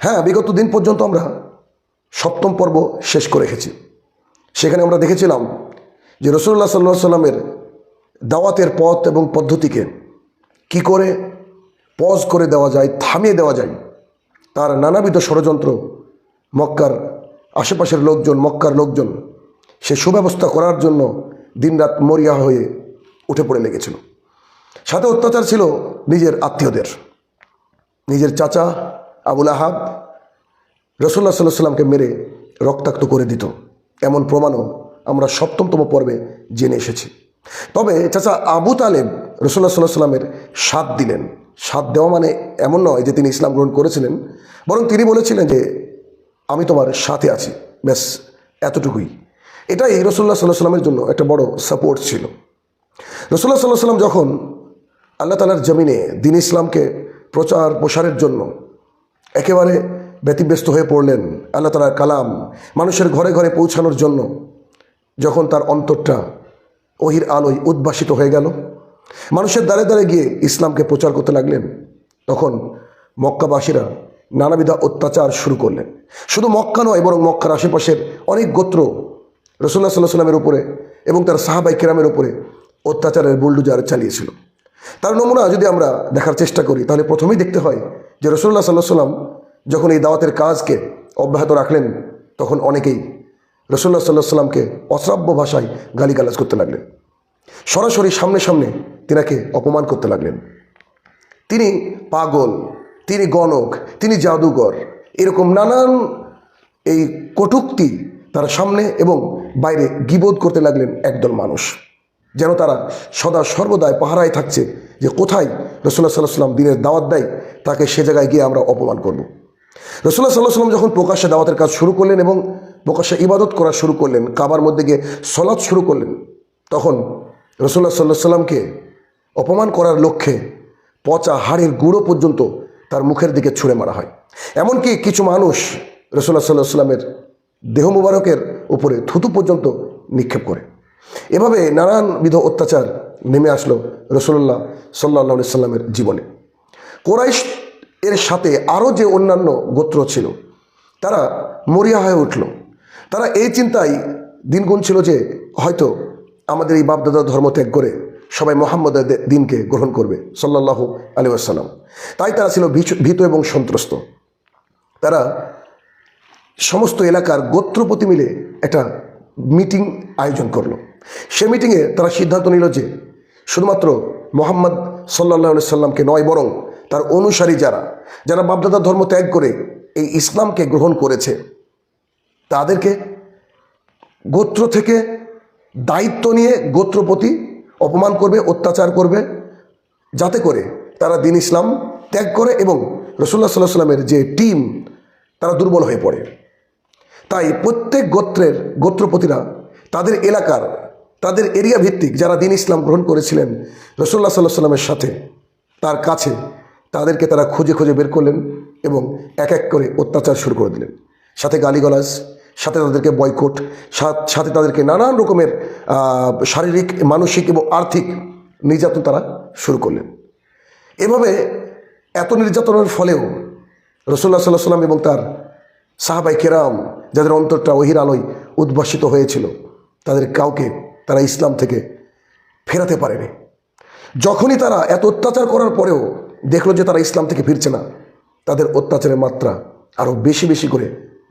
হ্যাঁ বিগত দিন পর্যন্ত আমরা সপ্তম পর্ব শেষ করে রেখেছি। সেখানে আমরা দেখেছিলাম যে রসুল্লাহ সাল্লাহ সাল্লামের দাওয়াতের পথ এবং পদ্ধতিকে কি করে পজ করে দেওয়া যায়, থামিয়ে দেওয়া যায়, তার নানাবিধ ষড়যন্ত্র মক্কার আশেপাশের লোকজন, মক্কার লোকজন সে সুব্যবস্থা করার জন্য দিনরাত মরিয়া হয়ে উঠে পড়ে লেগেছিল। সাথে অত্যাচার ছিল নিজের আত্মীয়দের, নিজের চাচা আবুল আহাব রসুল্লাহ সাল্লাহ সাল্লামকে মেরে রক্তাক্ত করে দিত। এমন প্রমাণও আমরা সপ্তমতম পর্বে জেনে এসেছি। তবে চাচা আবু তালেব রসুল্লাহ সাল্লাহ সাল্লামের সাথ দিলেন। সাথ দেওয়া মানে এমন নয় যে তিনি ইসলাম গ্রহণ করেছিলেন, বরং তিনি বলেছিলেন যে, আমি তোমার সাথে আছি। ব্যাস, এতটুকুই। এটাই রসুল্লাহ সাল্লাহ সাল্লামের জন্য একটা বড় সাপোর্ট ছিল। রসুল্লাহ সাল্লাহ সাল্লাম যখন আল্লাহ তালার জমিনে দিন ইসলামকে প্রচার প্রসারের জন্য একেবারে ব্যতিব্যস্ত হয়ে পড়লেন আল্লাহ তালার কালাম মানুষের ঘরে ঘরে পৌঁছানোর জন্য। যখন তার অন্তরটা ওহির আলোয় উদ্ভাসিত হয়ে গেল, মানুষের দ্বারে দ্বারে গিয়ে ইসলামকে প্রচার করতে লাগলেন। তখন মক্কাবাসীরা নানাবিধা অত্যাচার শুরু করলেন। শুধু মক্কা নয়, বরং মক্কার আশেপাশের অনেক গোত্র রসুল্লাহ সাল্লাহ সাল্লামের উপরে এবং তার সাহাবাই কেরামের উপরে অত্যাচারের বুলডুজার চালিয়েছিল। তার নমুনা যদি আমরা দেখার চেষ্টা করি, তাহলে প্রথমেই দেখতে হয় যে রসুল্লাহ সাল্লাহ সাল্লাম যখন এই দাওয়াতের কাজকে অব্যাহত রাখলেন, তখন অনেকেই রসুল্লাহ সাল্লাহ সাল্লামকে অশ্রাব্য ভাষায় গালিগালাজ করতে লাগলেন। সরাসরি সামনে সামনে তিনাকে অপমান করতে লাগলেন। তিনি পাগল, তিনি গণক, তিনি জাদুঘর এরকম নানান এই কটুক্তি তার সামনে এবং বাইরে গিবোধ করতে লাগলেন একদল মানুষ। যেন তারা সদা সর্বদাই পাহারায় থাকছে যে কোথায় রসুল্লাহ সাল্লাহ সাল্লাম দিনের দাওয়াত দেয়, তাকে সে জায়গায় গিয়ে আমরা অপমান করব। রসুল্লাহ সাল্লাহ সাল্লাম যখন প্রকাশ্যে দাওয়াতের কাজ শুরু করলেন এবং প্রকাশ্যে ইবাদত করা শুরু করলেন, কাবার মধ্যে গিয়ে সলাৎ শুরু করলেন, তখন রসুল্লাহ সাল্লাহ সাল্লামকে অপমান করার লক্ষ্যে পচা হাড়ের গুঁড়ো পর্যন্ত তার মুখের দিকে ছুঁড়ে মারা হয়। এমনকি কিছু মানুষ রসুল্লাহ সাল্লাহ সাল্লামের দেহ মুবারকের উপরে থুতু পর্যন্ত নিক্ষেপ করে। এভাবে নানানবিধ অত্যাচার নেমে আসলো রসুল্লাহ সাল্লাহ সাল্লামের জীবনে। কোরাইশ এর সাথে আরও যে অন্যান্য গোত্র ছিল, তারা মরিয়া হয়ে উঠল। তারা এই চিন্তায় দিন গুনছিল যে হয়তো আমাদের এই বাপদাদা ধর্ম ত্যাগ করে সবাই মোহাম্মদের দিনকে গ্রহণ করবে সাল্লাহ আলী আসসালাম তাই তারা ছিল ভীত এবং সন্ত্রস্ত। তারা সমস্ত এলাকার গোত্রপতি মিলে একটা মিটিং আয়োজন করল। সে মিটিংয়ে তারা সিদ্ধান্ত নিল যে শুধুমাত্র মোহাম্মদ সাল্লাহ সাল্লামকে নয়, বরং তার অনুসারী যারা যারা বাপদাদা ধর্ম ত্যাগ করে এই ইসলামকে গ্রহণ করেছে, তাদেরকে গোত্র থেকে দায়িত্ব নিয়ে গোত্রপতি অপমান করবে, অত্যাচার করবে, যাতে করে তারা দিন ইসলাম ত্যাগ করে এবং রসুল্লাহ সাল্লাহ সাল্লামের যে টিম, তারা দুর্বল হয়ে পড়ে। তাই প্রত্যেক গোত্রের গোত্রপতিরা তাদের এলাকার তাদের এরিয়া ভিত্তিক যারা দিন ইসলাম গ্রহণ করেছিলেন রসুল্লাহ সাল্লাহ সাল্লামের সাথে, তার কাছে তাদেরকে তারা খুঁজে খুঁজে বের করলেন এবং এক এক করে অত্যাচার শুরু করে দিলেন। সাথে গালিগালাজ, সাথে তাদেরকে বয়কট, সাথে তাদেরকে নানান রকমের শারীরিক, মানসিক এবং আর্থিক নির্যাতন তারা শুরু করলেন। এভাবে এত নির্যাতনের ফলেও রসুল্লাহ সাল্লাহ সাল্লাম এবং তার সাহাবাই কেরাম, যাদের অন্তরটা ওহির আলোয় উদ্ভাসিত হয়েছিল, তাদের কাউকে তারা ইসলাম থেকে ফেরাতে পারেনি। যখনই তারা এত অত্যাচার করার পরেও দেখল যে তারা ইসলাম থেকে ফিরছে না, তাদের অত্যাচারের মাত্রা আরও বেশি বেশি করে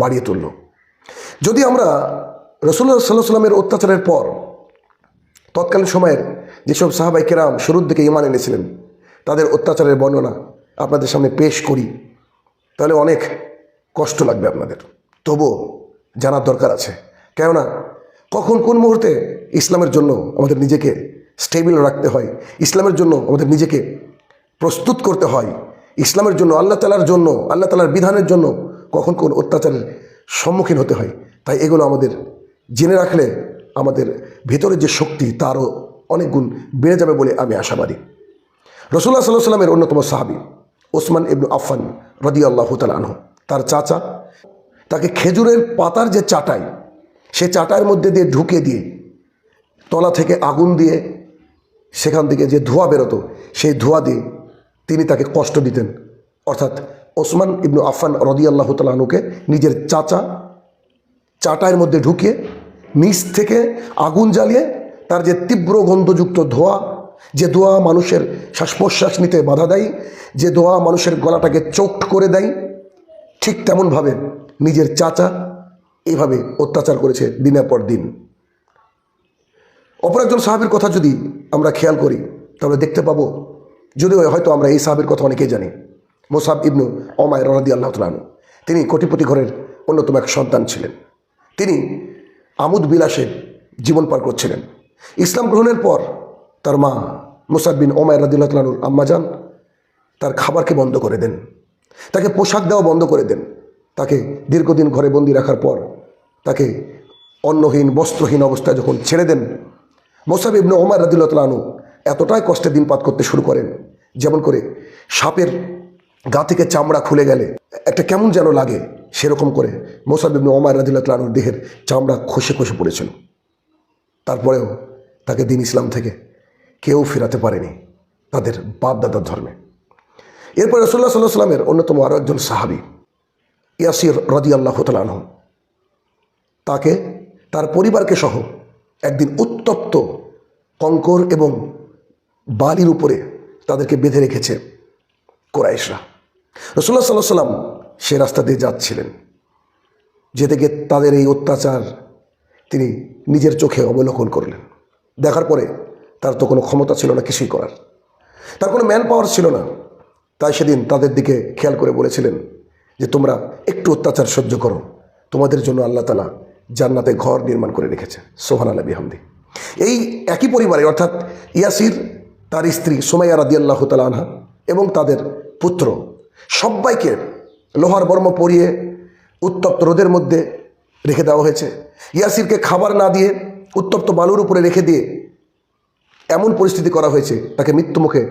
বাড়িয়ে তুলল। যদি আমরা রসুল্লাহ সাল্লাহ সাল্লামের অত্যাচারের পর তৎকালীন সময়ের যেসব সাহাবাই কেরাম শুরুর দিকে ইমান এনেছিলেন, তাদের অত্যাচারের বর্ণনা আপনাদের সামনে পেশ করি, তাহলে অনেক কষ্ট লাগবে আপনাদের। তবুও জানার দরকার আছে। কেননা কখন কোন মুহূর্তে ইসলামের জন্য আমাদের নিজেকে স্টেবিল রাখতে হয়, ইসলামের জন্য আমাদের নিজেকে প্রস্তুত করতে হয়, ইসলামের জন্য, আল্লাহ তালার জন্য, আল্লাহ তালার বিধানের জন্য কখন কোন অত্যাচারের সম্মুখীন হতে হয়। তাই এগুলো আমাদের জেনে রাখলে আমাদের ভেতরের যে শক্তি তারও অনেক গুণ বেড়ে যাবে বলে আমি আশাবাদী। রসুল্লাহ সাল্লাহ সাল্লামের অন্যতম সাহাবি ওসমান ইবনু আফান রদি আল্লাহ আনহু, তার চাচা, তাকে খেজুরের পাতার যে চাটাই সে চাটার মধ্যে দিয়ে ঢুকে দিয়ে তলা থেকে আগুন দিয়ে সেখান থেকে যে ধোঁয়া বেরোতো, সেই ধোঁয়া দিয়ে তিনি তাকে কষ্ট দিতেন। অর্থাৎ ওসমান ইবনু আফান রদি আল্লাহ তালাহনুকে নিজের চাচা চাটায়ের মধ্যে ঢুকিয়ে নিচ থেকে আগুন জ্বালিয়ে তার যে তীব্র গন্ধযুক্ত ধোঁয়া, যে ধোঁয়া মানুষের শ্বাস প্রশ্বাস নিতে বাধা দেয়, যে ধোঁয়া মানুষের গলাটাকে চোখ করে দেয়, ঠিক তেমনভাবে নিজের চাচা এইভাবে অত্যাচার করেছে দিনের পর দিন। অপর একজন সাহাবের কথা যদি আমরা খেয়াল করি, তাহলে দেখতে পাবো, যদিও হয়তো আমরা এই সাহাবের কথা অনেকেই জানি, মোসাব ইবনু অমায় রদি আল্লাহ তালু তিনি কোটিপতি ঘরের অন্যতম এক সন্তান ছিলেন। তিনি আমুদ বিলাসে জীবন পার করছিলেন। ইসলাম গ্রহণের পর তার মা মোসাব বিন ওমায় রাদিল্লাহ তালুর আম্মাজান তার খাবারকে বন্ধ করে দেন। তাকে পোশাক দেওয়া বন্ধ করে দেন। তাকে দীর্ঘদিন ঘরে বন্দি রাখার পর তাকে অন্নহীন, বস্ত্রহীন অবস্থায় যখন ছেড়ে দেন, মোসাব ইবনে ওমর রাদিল্লাহ তালু এতটাই কষ্টে দিনপাত করতে শুরু করেন, যেমন করে সাপের গা থেকে চামড়া খুলে গেলে একটা কেমন যেন লাগে সেরকম করে মোসাব ইবনে ওমর রাদিল্লাহ তালুর দেহের চামড়া খসে খসে পড়েছিল। তারপরেও তাকে দিন ইসলাম থেকে কেউ ফেরাতে পারেনি তাদের বাপ দাদার ধর্মে। এরপর রসুল্লাহ সাল্লাহ সাল্লামের অন্যতম আরও একজন সাহাবি, ইয়াসির রদি আল্লাহ তালাহ তাকে, তার পরিবারকে সহ একদিন উত্তপ্ত কঙ্কর এবং বালির উপরে তাদেরকে বেঁধে রেখেছে কোরাইশরা। রসুল্লাহ সাল্লাহ সাল্লাম সে রাস্তা দিয়ে যাচ্ছিলেন, যেতে গিয়ে তাদের এই অত্যাচার তিনি নিজের চোখে অবলোকন করলেন। দেখার পরে তার তো কোনো ক্ষমতা ছিল না কিছুই করার। তার কোনো ম্যান পাওয়ার ছিল না। তাই সেদিন তাদের দিকে খেয়াল করে বলেছিলেন যে, তোমরা একটু অত্যাচার সহ্য করো। তোমাদের জন্য আল্লাহ তালা জান্নাতে ঘর নির্মাণ করে রেখেছে। সোহান আলা বিহামদি এই একই পরিবারে, অর্থাৎ ইয়াসির, তার স্ত্রী সোমাইয়া রাদি আল্লাহ তালা আনহা এবং তাদের পুত্র, সবাইকে লোহার বর্ম পরিয়ে উত্তপ্ত রোদের মধ্যে রেখে দেওয়া হয়েছে। ইয়াসিরকে খাবার না দিয়ে উত্তপ্ত বালুর উপরে রেখে দিয়ে এমন পরিস্থিতি করা হয়েছে, তাকে মৃত্যুমুখে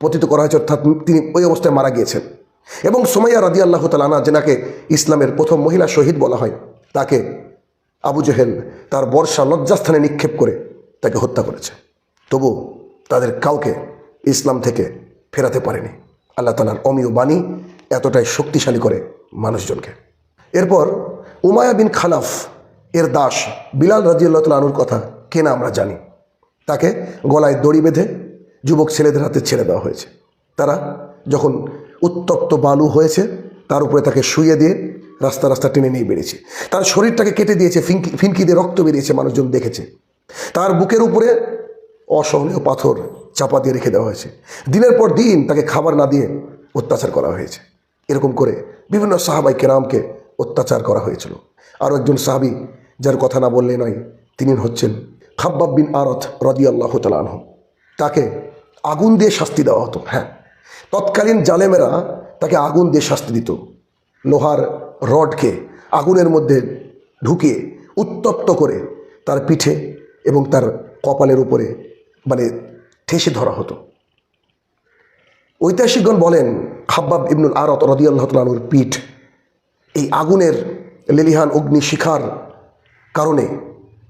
পতিত করা হয়েছে, অর্থাৎ তিনি ওই অবস্থায় মারা গিয়েছেন। এবং সোমাইয়া রাদি আল্লাহ তালানা যেনাকে ইসলামের প্রথম মহিলা শহীদ বলা হয়, তাকে আবু জেহেল তার বর্ষা লজ্জাস্থানে নিক্ষেপ করে তাকে হত্যা করেছে। তবু তাদের কাউকে ইসলাম থেকে ফেরাতে পারেনি। আল্লাহ তালার অমীয় বাণী এতটাই শক্তিশালী করে মানুষজনকে। এরপর উমায়া বিন খালাফ এর দাস বিলাল রাজিউল্লাহ তালুর কথা কেনা আমরা জানি। তাকে গলায় দড়ি বেঁধে যুবক ছেলেদের হাতে ছেড়ে দেওয়া হয়েছে। তারা যখন উত্তপ্ত বালু হয়েছে, তার উপরে তাকে শুয়ে দিয়ে রাস্তা রাস্তা টেনে নিয়ে বেরিয়েছে তার শরীরটাকে কেটে দিয়েছে, ফিনকি ফিনকি দিয়ে রক্ত বেরিয়েছে, মানুষজন দেখেছে। তার বুকের উপরে অসহনীয় পাথর চাপা দিয়ে রেখে দেওয়া হয়েছে। দিনের পর দিন তাকে খাবার না দিয়ে অত্যাচার করা হয়েছে। এরকম করে বিভিন্ন সাহাবাই কেরামকে অত্যাচার করা হয়েছিল। আরও একজন সাহাবি, যার কথা না বললে নয়, তিনি হচ্ছেন খাব্বাব বিন আরত রদি আল্লাহ তালাহ তাকে আগুন দিয়ে শাস্তি দেওয়া হতো। হ্যাঁ তৎকালীন জালেমেরা তাকে আগুন দিয়ে শাস্তি দিত। লোহার রডকে আগুনের মধ্যে ঢুকিয়ে উত্তপ্ত করে তার পিঠে এবং তার কপালের উপরে মানে ঠেসে ধরা হতো। ঐতিহাসিকগণ বলেন, খাব্বাব ইবনুল আরত রদিয়াল্লাহ তালুর পিঠ এই আগুনের লেলিহান অগ্নি শিখার কারণে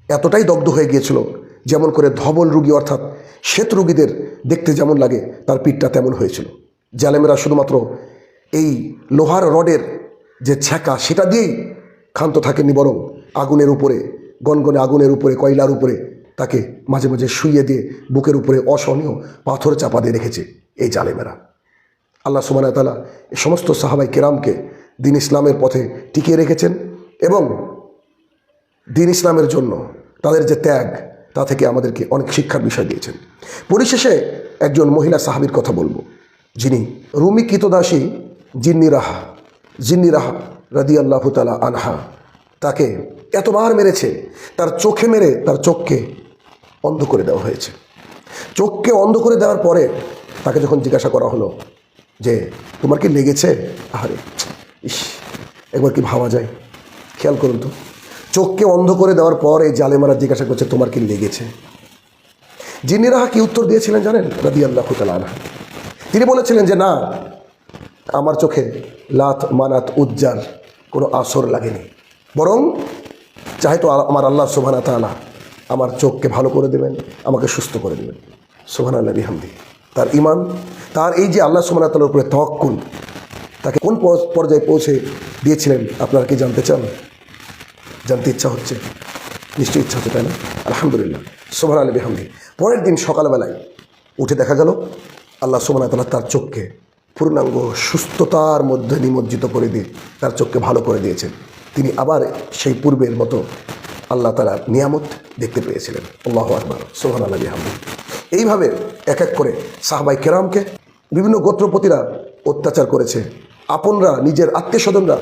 এতটাই দগ্ধ হয়ে গিয়েছিল, যেমন করে ধবল রুগী অর্থাৎ শ্বেত রুগীদের দেখতে যেমন লাগে, তার পিঠটা তেমন হয়েছিল। জালেমেরা শুধুমাত্র এই লোহার রডের যে ছ্যাঁকা, সেটা দিয়েই ক্ষান্ত থাকেনি বরং আগুনের উপরে, গনগনে আগুনের উপরে, কয়লার উপরে তাকে মাঝে মাঝে শুইয়ে দিয়ে বুকের উপরে অসহনীয় পাথর চাপা দিয়ে রেখেছে এই জালেমেরা। আল্লাহ সুবান তালা এই সমস্ত সাহাবাই কেরামকে দিন ইসলামের পথে টিকিয়ে রেখেছেন এবং দিন ইসলামের জন্য তাদের যে ত্যাগ, তা থেকে আমাদেরকে অনেক শিক্ষার বিষয় দিয়েছেন। পরিশেষে একজন মহিলা সাহাবির কথা বলব, যিনি রুমি কিতদাসী জিন্নি রাহা। জিন্নি রাহা রাদি আল্লাহ তালা আনহা তাকে এতবার মেরেছে, তার চোখে মেরে তার চোখকে অন্ধ করে দেওয়া হয়েছে। চোখকে অন্ধ করে দেওয়ার পরে তাকে যখন জিজ্ঞাসা করা হলো যে, তোমার কি লেগেছে? আরে ইস, একবার কি ভাবা যায়? খেয়াল করুন তো। চোখকে অন্ধ করে দেওয়ার পর এই জালেমারা জিজ্ঞাসা করছে, তোমার কি লেগেছে? জিন্নিরা কি উত্তর দিয়েছিলেন জানেন? রাদি আল্লাহ আনহা। তিনি বলেছিলেন যে, না আমার চোখে লাত মানাত উজ্জার কোনো আসর লাগেনি। বরং চাহে তো আমার আল্লাহ সোভানা তালা আমার চোখকে ভালো করে দেবেন, আমাকে সুস্থ করে দেবেন। সোহান আল্লাহ বিহামদি। তার ইমান তার এই যে আল্লাহ সোহানা তালার উপরে তহকুল তাকে কোন পর্যায়ে পৌঁছে দিয়েছিলেন, আপনারা কি জানতে চান? জানতে ইচ্ছা হচ্ছে? নিশ্চয়ই ইচ্ছা হচ্ছে, তাই না? আলহামদুলিল্লাহ। সোমান আলী বেহামদি। পরের দিন সকালবেলায় উঠে দেখা গেল, আল্লাহ সোমান তালা তার চোখকে পূর্ণাঙ্গ সুস্থতার মধ্যে নিমজ্জিত করে দিয়ে তার চোখকে ভালো করে দিয়েছেন। তিনি আবার সেই পূর্বের মতো আল্লাহ তালা নিয়ামত দেখতে পেয়েছিলেন। আল্লাহ আকবর। সোহান আল্লাহ বেহামদি এইভাবে এক এক করে সাহবাই কেরামকে বিভিন্ন গোত্রপতিরা অত্যাচার করেছে। আপনরা, নিজের আত্মীয় স্বজনরা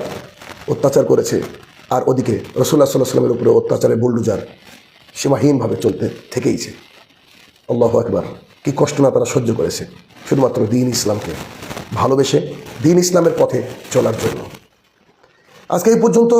অত্যাচার করেছে। আর ওদিকে রসুল্লাহ সাল্লাহ সাল্লামের উপরে অত্যাচারের বুল্ডুজার সীমাহীনভাবে চলতে থেকেইছে। আল্লাহ একবার কি কষ্ট না তারা সহ্য করেছে। শুধুমাত্র দিন ইসলামকে ভালোবেসে দিন ইসলামের পথে চলার জন্য। আজকে এই পর্যন্ত